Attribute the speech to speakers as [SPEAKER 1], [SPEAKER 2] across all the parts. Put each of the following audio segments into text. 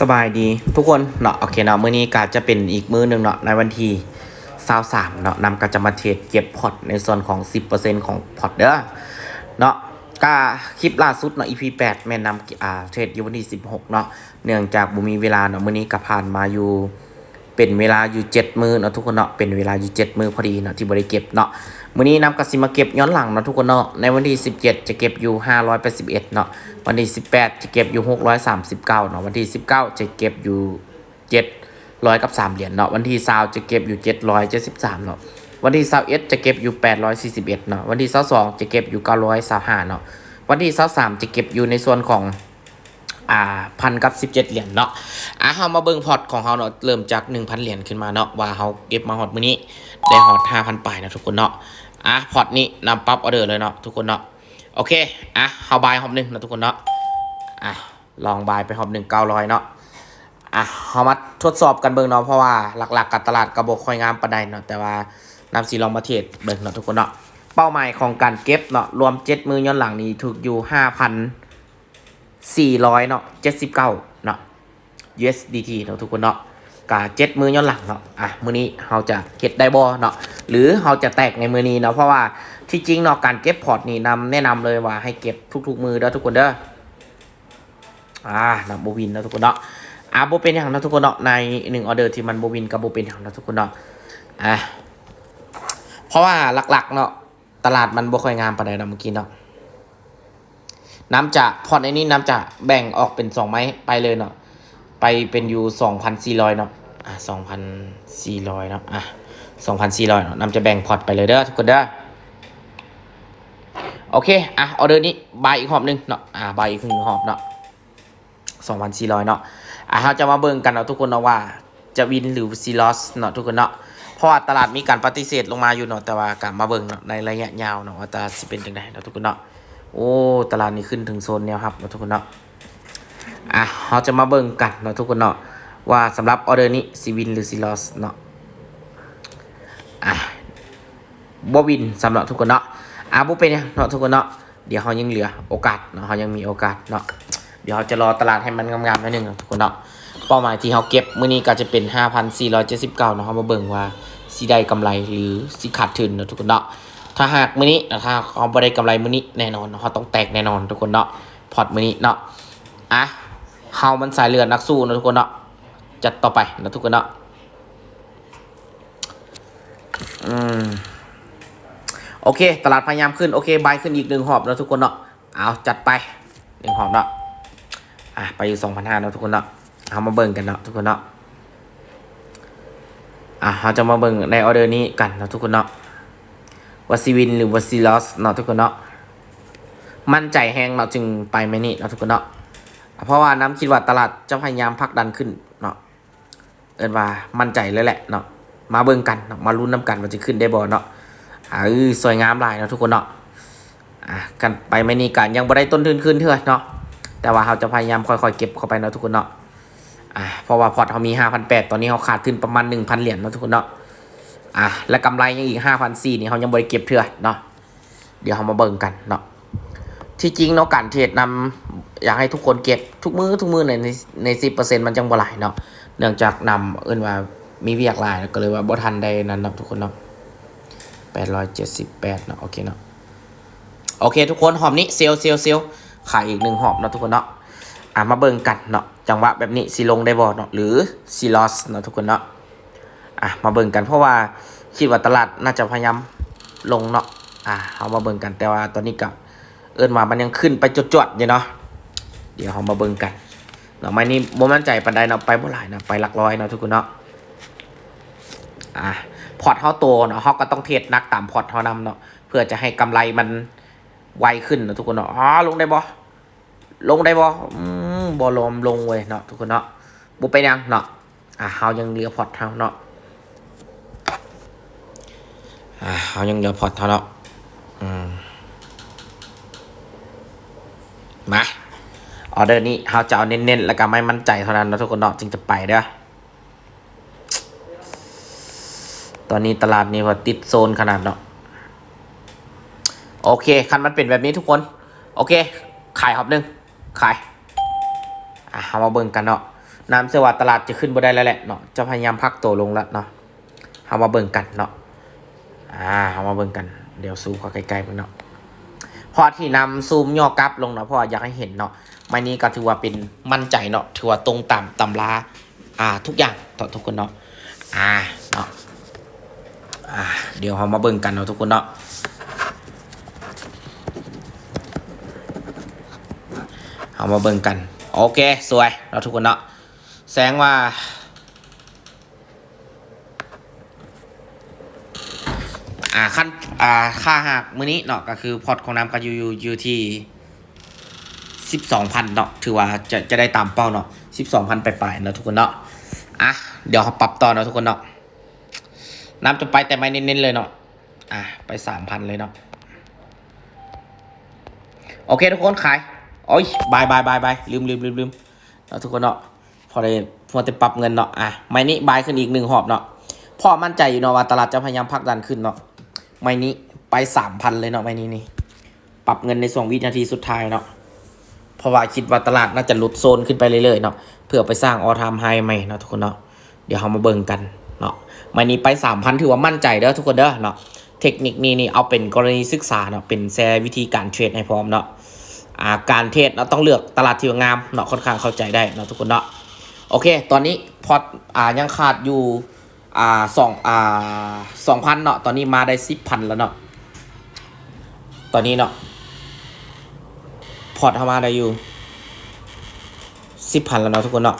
[SPEAKER 1] สบายดีทุกคนเนาะโอเคเนาะมื้อนี้ก็จะเป็นอีกมื้อหนึ่งเนาะในวันที่23เนาะนำก็จะมาเทรดเก็บพอร์ตในส่วนของ 10%ของพอร์ตเด้อเนาะก็คลิปล่าสุดเนาะ EP 8แม่นำอ่าเทรดอยู่วันที่16เนาะเนื่องจากบ่มีเวลาเนาะมื้อนี้ก็ผ่านมาอยู่ เป็นเวลาอยู่7มือเนาะทุกคนเนาะเป็นเวลาอยู่7มือพอดีเนาะที่บ่ได้เก็บเนาะมื้อนี้นำก็สิมาเก็บย้อนหลังเนาะทุกคนเนาะในวันที่17จะเก็บอยู่581เนาะวันที่18จะเก็บอยู่639เนาะวันที่19จะเก็บอยู่700กับ3เหรียญเนาะวันที่20จะเก็บอยู่773เนาะวันที่21จะเก็บอยู่841เนาะวันที่22จะเก็บอยู่925เนาะวันที่23จะเก็บอยู่ในส่วนของ อ่าพันกับสิบเจ็ดเหรียญเนาะอะเฮามาเบิ่งพอร์ตของเฮาเนาะเริ่มจากหนึ่งพันเหรียญขึ้นมาเนาะว่าเฮาเก็บมาฮอดมื้อนี้ได้ฮอดห้าพันปลายนะทุกคนเนาะอะพอร์ตนี้นำปรับออเดอร์เลยเนาะทุกคนเนาะโอเคอะเฮาบายฮอบหนึ่งนะทุกคนเนาะอะลองบายไปฮอบหนึ่งเก้าร้อยเนาะอะเฮามาทดสอบกันเบิ่งเนาะเพราะว่าหลักๆกับตลาดกระบอกค่อยงามปานใดเนาะแต่ว่านำสีลองมาเทรดเบิ่งเนาะทุกคนเนาะเป้าหมายของการเก็บเนาะรวมเจ็ดมือย้อนหลังนี้ถูกอยู่ห้าพัน 400เนาะ79เนาะ USDT เนาะทุกคนเนาะกาเจ็ดมือย้อนหลังเนาะอะมือนี้เราจะเก็บได้บ่เนาะหรือเราจะแตกในมือนี้เนาะเพราะว่าที่จริงเนาะการเก็บพอร์ตนี่นำแนะนำเลยว่าให้เก็บทุกๆมือเด้อทุกคนเด้ออ่านำโบวินเนาะทุกคนเนาะอะโบเป็นอย่างเนาะทุกคนเนาะในหนึ่งออเดอร์ที่มันโบวินกับโบเป็นอย่างเนาะทุกคนเนาะอะเพราะว่าหลักๆเนาะตลาดมันบ่ค่อยงามปานใดเนาะเมื่อกี้เนาะ น้ำจะพอร์ตในนี้น้ำจะแบ่งออกเป็นสองไม้ไปเลยเนาะไปเป็นอยู่สองพันสี่ร้อยเนาะอะสองพันสี่ร้อยเนาะอะสองพันสี่ร้อยเนาะน้ำจะแบ่งพอร์ตไปเลยเด้อทุกคนเด้อโอเค อะ ออเดอร์นี้บายอีกหอบหนึงเนาะ อะบายอีกหนึ่งหอบเนาะสองพันสี่ร้อยเนาะ อะเราจะมาเบิ่งกันเนาะทุกคนเนาะว่าจะวินหรือซีลอสเนาะทุกคนเนาะ เพราะว่าตลาดมีการปฏิเสธลงมาอยู่เนาะ แต่ว่ากลับมาเบิ่งเนาะในระยะยาวเนาะว่าตลาดสิเป็นจังไดเนาะทุกคนเนาะ โอ้ตลาดนี้ขึ้นถึงโซนแนวครับเนาะทุกคนเนาะอะเราจะมาเบิ่งกันเนาะทุกคนเนาะว่าสำหรับออเดอร์นี้ซีวินหรือซีลอสเนาะอะบวินสำหรับทุกคนเนาะอะบ่เป็นเนาะทุกคนเนาะเดี๋ยวเขายังเหลือโอกาสเนาะเขายังมีโอกาสเนาะเดี๋ยวเราจะรอตลาดให้มันงามๆนิดนึงทุกคนเนาะเป้าหมายที่เขาเก็บมื้อนี้ก็จะเป็น 5,479เนาะเขามาเบิ่งว่าสิได้กำไรหรือสิขาดทุนเนาะทุกคนเนาะ ถ้าหากมื้อนี้ถ้าเขาบ่ได้กำไรมื้อนี้แน่นอนเขาต้องแตกแน่นอนทุกคนเนาะพอร์ตมื้อนี้เนาะอะเฮามันสายเลือดนักสู้นะทุกคนเนาะจัดต่อไปนะทุกคนเนาะอืมโอเค ตลาดพยายามขึ้นโอเคบายขึ้นอีกหนึ่งหอบนะทุกคนเนาะเอาจัดไปหนึ่งหอบเนาะอะไปอยู่สองพันห้าเนาะทุกคนเนาะเอามาเบิ่งกันเนาะทุกคนเนาะอะเราจะมาเบิ่งในออเดอร์นี้กันเนาะทุกคนเนาะ วาซีวินหรือวาซีลอสเนาะทุกคนเนาะมั่นใจแฮงเนาะจึงไปไหมนี่เนาะทุกคนเนาะเพราะว่าน้ำคิดว่าตลาดจะพยายามผลักดันขึ้นเนาะเอินว่ามั่นใจเลยแหละเนาะมาเบิ่งกันเนาะมาลุ้นน้ำกันว่าจะขึ้นได้บ่เนาะอ่าเอสวยงามหลายเนาะทุกคนเนาะอะกันไปไหมนี่กันยังบ่ได้ต้นทุนขึ้นเท่าเนาะแต่ว่าเราจะพยายามค่อยๆเก็บเข้าไปเนาะทุกคนเนาะอ่าเพราะว่าพอร์ตเขามีห้าพันแปดตอนนี้เขาขาดทุนประมาณหนึ่งพันเหรียญเนาะทุกคนเนาะ อะและกำไรยังอีกห้าพันสี่นี่เขายังบริเก็บเถื่อเนาะเดี๋ยวเขามาเบิ่งกันเนาะที่จริงเนาะการเทรดนำอยากให้ทุกคนเก็บทุกมือทุกมือในในสิบเปอร์เซ็นต์มันจังบ่หลายเนาะเนื่องจากนำเอิ้นว่ามีเวียกหลายก็เลยว่าบ่ทันได้นั้นเนาะทุกคนเนาะแปดร้อยเจ็ดสิบแปดเนาะโอเคเนาะโอเค ทุกคนหอมนี้เซลเซลเซลขายอีกหนึ่งหอบเนาะทุกคนเนาะอะมาเบิ่งกันเนาะจังหวะแบบนี้สิลงได้บ่เนาะหรือสิลอสเนาะทุกคนเนาะ อะมาเบิ่งกันเพราะว่าคิดว่าตลาดน่าจะพยายามลงเนาะอะเอามาเบิ่งกันแต่ว่าตอนนี้ก็เอิ้นว่ามันยังขึ้นไปจวดๆอยู่เนาะเดี๋ยวเรามาเบิ่งกันเนาะไม่นี่บ่มั่นใจปานใดเนาะไปบ่หลายเนาะไปหลักร้อยเนาะทุกคนเนาะอะพอร์ตเฮาโตเนาะเฮาก็ต้องเทรดนักตามพอร์ตเฮานำเนาะเพื่อจะให้กำไรมันไวขึ้นเนาะทุกคนเนาะอ๋อลงได้บ่ลงได้บ่อืมบ่ลมลงเว้ยเนาะทุกคนเนาะบ่เป็นหยังเนาะอะเฮายังเหลือพอร์ตเฮาเนาะ อะเฮายังเหลือพอร์ตเฮาเนาะอืมาออเดอร์นี้เฮาจะเอาเน้นๆ แล้วก็ไม่มั่นใจเท่านั้นนะทุกคนเนาะจึงจะไปเด้อตอนนี้ตลาดนี่ว่าติดโซนขนาดเนาะโอเค คันมันเป็นแบบนี้ทุกคน โอเค ขายหอบหนึ่งขายอะเอามาเบิ่งกันเนาะน้ำเสว่าตลาดจะขึ้นบ่ได้แล้วแหละเนาะจะพยายามพักตัวลงแล้วเนาะเฮามาเบิ่งกันเนาะ อ่าเฮามาเบิ่งกัน เดี๋ยวซูมเข้าใกล้ๆเพิ่นเนาะพอที่นำซูมย่อกลับลงเนาะเพราะว่าอยากให้เห็นเนาะไม้นี้ก็ถือว่าเป็นมั่นใจเนาะถือว่าตรงตามตำราอ่าทุกอย่างต่อทุกคนเนาะอ่าเนาะอ่าเดี๋ยวเฮามาเบิ่งกันเนาะทุกคนเนาะเอามาเบิ่งกัน โอเค สวยเราทุกคนเนาะแสงว่า อ่าขั้นอ่าค่าหักมื้อนี้เนาะก็คือพอร์ตของน้ำก็อยู่อยู่อยู่ที่สิบสองพันเนาะถือว่าจะจะได้ตามเป้าเนาะสิบสองพันไปลายๆเนาะทุกคนเนาะอะเดี๋ยวปรับต่อเนาะทุกคนเนาะน้ำจะไปแต่ไม่เน้นๆเลยเนาะอะไปสามพันเลยเนาะโอเคทุกคนขายโอ้ยบายบายบายบายลืมลืมลืมลืมเนาะทุกคนเนาะพอได้พอจะปรับเงินเนาะอะไม่นี้บายขึ้นอีกหนึ่งหอบเนาะพ่อมั่นใจอยู่เนาะว่าตลาดจะพยายามพักดันขึ้นเนาะ ไม่นี้ไปสามพันเลยเนาะไม่นี้นี่ปรับเงินในสองวินาทีสุดท้ายเนาะเพราะว่าคิดว่าตลาดน่าจะหลุดโซนขึ้นไปเรื่อยๆเนาะเพื่อไปสร้างออทามไฮใหม่เนาะทุกคนเนาะเดี๋ยวเรามาเบิ่งกันเนาะไม่นี้ไปสามพันถือว่ามั่นใจเด้อทุกคนเด้อเนาะเทคนิคนี้นี่เอาเป็นกรณีศึกษาเนาะเป็นแชร์วิธีการเทรดให้พร้อมเนาะอ่าการเทรดเราต้องเลือกตลาดที่งามเนาะค่อนข้างเข้าใจได้เนาะทุกคนเนาะโอเค ตอนนี้พอร์ตอ่ายังขาดอยู่ อ่าสองอ่าสองพันเนาะตอนนี้มาได้สิบพันแล้วเนาะตอนนี้เนาะพอร์ตเข้ามาได้อยู่สิบพันแล้วเนาะทุกคนเนาะ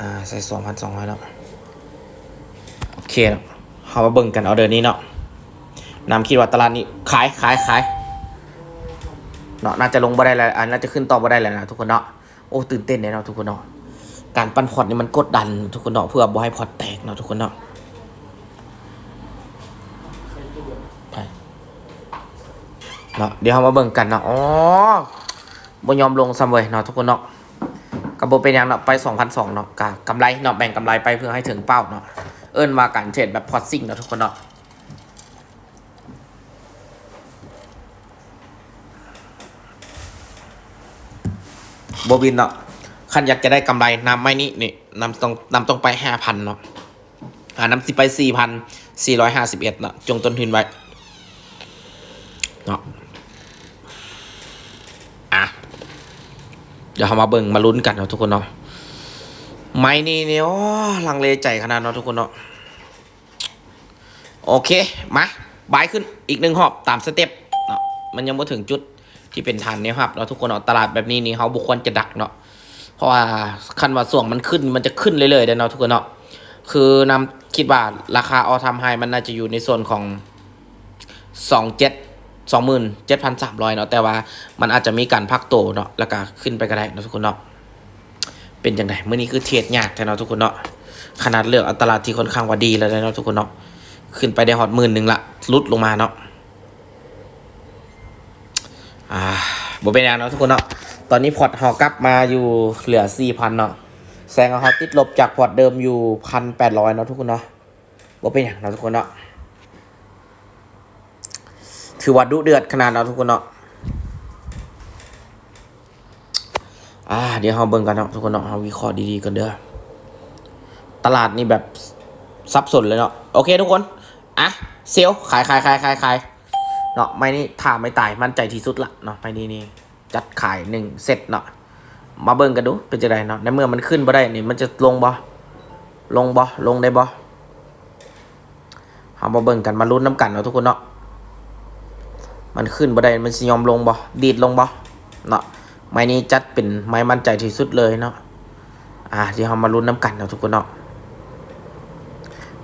[SPEAKER 1] อ่าใส่สองพันสองร้อยเนาะโอเคเนาะเขามาเบิ่งกันเอาเดินนี้เนาะนำคิดว่าตลาดนี้ขายขายขายเนาะน่าจะลงบ่ได้แล้วอันน่าจะขึ้นต่อบ่ได้แล้วนะทุกคนเนาะโอ้ตื่นเต้นเลยเนาะทุกคนเนาะ การปั้นพอร์ตนี่มันกดดันทุกคนเนาะเพื่อบ่ให้พอร์ตแตกเนาะทุกคนเนาะไปเนาะเดี๋ยวเรามาเบิ่งกันเนาะอ๋อบยอมลงซ้ำเว้ยเนาะทุกคนเนาะกับโบเป็นยังเนาะไป2,200เนาะกะกำไรเนาะแบ่งกำไรไปเพื่อให้ถึงเป้าเนาะเอิ้นว่าการเทรดแบบพอร์ตซิ่งเนาะทุกคนเนาะโบวินเนาะ คันอยากจะได้กำไรนำไม่นี่นี่นำต้องนำต้องไปห้าพันเนาะอ่านำสิไปสี่พันสี่ร้อยห้าสิบเอ็ดเนาะจงต้นทุนไว้เนาะอะเดี๋ยวเรามาเบิ่งมาลุ้นกันเนาะทุกคนเนาะไม่นี่เนี่ยโอ้ลังเลใจขนาดเนาะทุกคนเนาะโอเคมาบายขึ้นอีกหนึ่งหอบตามสเต็ปเนาะมันยังไม่ถึงจุดที่เป็นฐานเนี่ยครับเราะทุกคนเนาะตลาดแบบนี้นี่เขาบุคคลจะดักเนาะ เพราะว่าคันว่าส่วงมันขึ้นมันจะขึ้นเรื่อยๆเด้เนาะทุกคนเนาะคือนำคิดว่าราคาออทามไฮมันน่าจะอยู่ในส่วนของสองเจ็ดสองหมื่นเจ็ดพันสามร้อยเนาะแต่ว่ามันอาจจะมีการพักโตเนาะแล้วก็ขึ้นไปก็ได้เนาะทุกคนเนาะเป็นจังไงเมื่อนี้คือเทรดยากแต่เนาะทุกคนเนาะขนาดเลือกอาตลาที่ค่อนข้างว่าดีแล้วเนาะทุกคนเนาะขึ้นไปได้ฮอตหมื่นหนึ่งละลุดลงมาเนาะอ่าบเป็นอย่างเนาะทุกคนเนาะ ตอนนี้พอร์ตเฮากลับมาอยู่เหลือสี่พันเนาะแซงเฮาติดลบจากพอร์ตเดิมอยู่พันแปดร้อยเนาะทุกคนเนาะบเป็นอย่างเนาทุกคนเนาะถือว่าดุเดือดขนาดเนาะทุกคนเนาะอ่าเดี๋ยวเฮาเบิ่งกันเนาะทุกคนเนาะเฮาวิเคราะห์ดีๆกันเด้อตลาดนี่แบบซับสนเลยเนาะโอเคทุกคนอะเซลขายขายขายขายขายเนาะไม่นี่ถ้าไม่ตายมั่นใจที่สุดละเนาะไม่นี่นี่ จัดขายหนึ่งเสร็จเนาะมาเบิ่งกันดูเป็นจะไดเนาะในเมื่อมันขึ้นบ่ได้นี่มันจะลงบ่ลงบ่ลงได้บ่เอามาเบิ่งกันมาลุ้นน้ำกันเนาะทุกคนเนาะมันขึ้นบ่ได้มันสิยอมลงบ่ดีดลงบ่เนาะไม้นี้จัดเป็นไม้มั่นใจที่สุดเลยเนาะอ่าเดี๋ยวเรามาลุ้นน้ำกันเนาะทุกคนเนาะ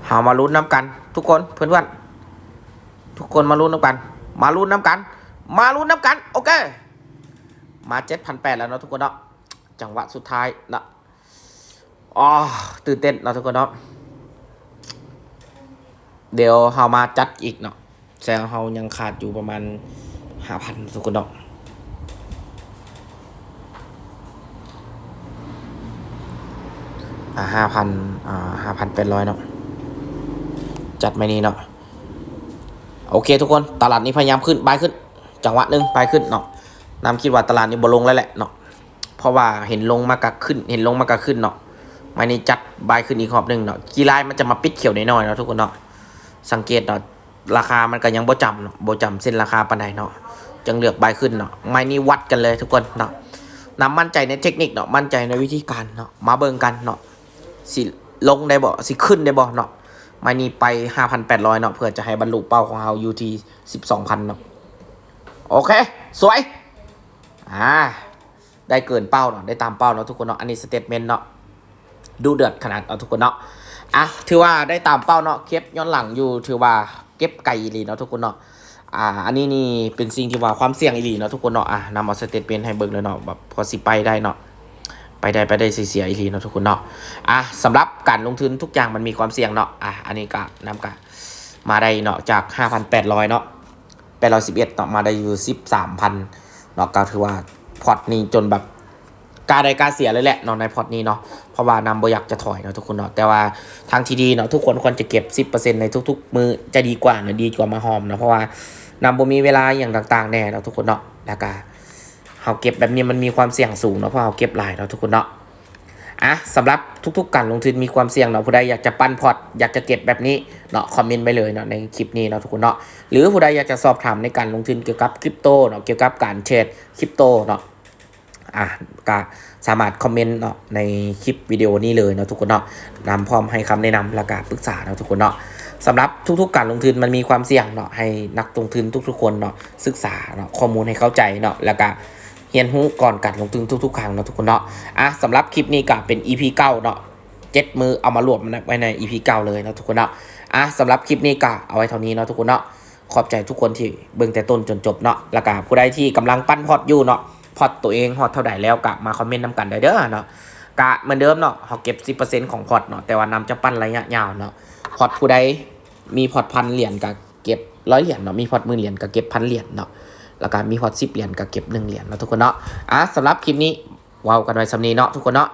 [SPEAKER 1] เรามาลุ้นน้ำกัน ทุกคนเพื่อนๆทุกคนมาลุ้นน้ำกัน มาลุ้นน้ำกัน มาลุ้นน้ำกัน โอเค มาเจ็ดพันแปดแล้วเนาะทุกคนเนาะจังหวะสุดท้ายนะอ๋อตื่นเต้นเนาะทุกคนเนาะเดี๋ยวเฮามาจัดอีกเนาะแสดงว่เฮายังขาดอยู่ประมาณห้าพันทุกคนเนาะอ่าห้าพันอ่าห้าพันแปดร้อยเนาะจัดไม่นี้เนาะโอเคทุกคนตลาดนี้พยายามขึ้นบายขึ้น จังหวะหนึ่งบายขึ้นเนาะ น้ำคิดว่าตลาดนี้บลงแล้วแหละเนาะเพราะว่าเห็นลงมากะขึ้น เห็นลงมากะขึ้นเนาะไม่นี่จัดบายขึ้นอีกรอบหนึ่งเนาะกีฬามันจะมาปิดเขียวน้อยๆเนาะทุกคนเนาะสังเกตเนาะราคามันก็ยังบ่จำเนาะบ่จำเส้นราคาปานใดเนาะจังเลือกบายขึ้นเนาะไม่นี่วัดกันเลยทุกคนเนาะนำมั่นใจในเทคนิคเนาะมั่นใจในวิธีการเนาะมาเบิ่งกันเนาะสิลงได้บ่สิขึ้นได้บ่เนาะไม่นี่ไป 5,800 เนาะเพื่อจะให้บรรลุเป้าของเราอยู่ที่12,000 เนาะโอเค สวย อ่าได้เกินเป้าเนาะได้ตามเป้าเนาะทุกคนเนาะอันนี้สเตทเมนต์เนาะดูเดือดขนาดเนาทุกคนเนาะอะถือว่าได้ตามเป้าเนาะเก็บย้อนหลังอยู่ถือว่าเก็บไก่อีลีเนาะทุกคนเนาะอ่าอันนี้นี่เป็นสิ่งที่ว่าความเสี่ยงอีหลีเนาะทุกคนเนาะอะนำเอาสเตทเมนต์ให้เบิ่งเลยเนาะแบบพอสิไปได้เนาะไปได้ไปได้เสียอีหลีเนาะทุกคนเนาะอะสำหรับการลงทุนทุกอย่างมันมีความเสี่ยงเนาะอะอันนี้ก็นำกะมาได้เนาะจาก 5,800 เนาะ811เนาะมาได้อยู่ 13,000 เนาะก็ถือว่าพอร์ตนี้จนแบบกาได้กาเสียเลยแหละเนาะในพอร์ตนี้เนาะเพราะว่านำบอยากจะถอยเนาะทุกคนเนาะแต่ว่าทางที่ดีเนาะทุกคนควรจะเก็บ 10%ในทุก ๆ มือจะดีกว่าเนาะดีกว่ามาหอมเนาะเพราะว่านำบ่มีเวลาอย่างต่าง ๆแน่เนาะทุกคนเนาะแล้วก็เฮาเก็บแบบนี้มันมีความเสี่ยงสูงเนาะเพราะเฮาเก็บหลายเนาะทุกคนเนาะ อะสำหรับทุกๆการลงทุนมีความเสี่ยงเนาะผู้ใดอยากจะปั้นพอร์ตอยากจะเก็บแบบนี้เนาะคอมเมนต์ไปเลยเนาะในคลิปนี้เนาะทุกคนเนาะหรือผู้ใดอยากจะสอบถามในการลงทุนเกี่ยวกับคริปโตเนาะเกี่ยวกับการเทรดคริปโตเนาะอะก็สามารถคอมเมนต์เนาะในคลิปวิดีโอนี้เลยเนาะทุกคนเนาะนำพร้อมให้คำแนะนำและการปรึกษาเนาะทุกคนเนาะสำหรับทุกๆการลงทุนมันมีความเสี่ยงเนาะให้นักลงทุนทุกๆคนเนาะศึกษาเนาะข้อมูลให้เข้าใจเนาะแล้วก็ เรียนรู้ก่อนการลงทุนทุกๆครั้งเนาะทุกคนเนาะอะสำหรับคลิปนี้ก็เป็น EP เก้าเนาะเจ็ดมือเอามารวมไว้ใน EP เก้าเลยเนาะทุกคนเนาะอะสำหรับคลิปนี้ก็เอาไว้เท่านี้เนาะทุกคนเนาะขอบใจทุกคนที่เบิ่งแต่ต้นจนจบเนาะแล้วก็ผู้ใดที่กำลังปั้นพอร์ตอยู่เนาะพอร์ตตัวเองฮอตเท่าไหร่แล้วกะมาคอมเมนต์นำกันได้เด้อเนาะกะเหมือนเดิมเนาะเขาเก็บ 10%ของพอร์ตเนาะแต่ว่านำจะปั้นระยะยาวเนาะพอร์ตผู้ใดมีพอร์ตพันเหรียญกับเก็บร้อยเหรียญเนาะมีพอร์ตหมื่นเหรียญกับเก็บพันเหรียญเนาะ แล้วก็มีฮอตสิบเหรียญกับเก็บหนึ่งเหรียญเนาะทุกคนเนาะอะสำหรับคลิปนี้ว้าวกันไว้สำนีเนาะทุกคนเนาะ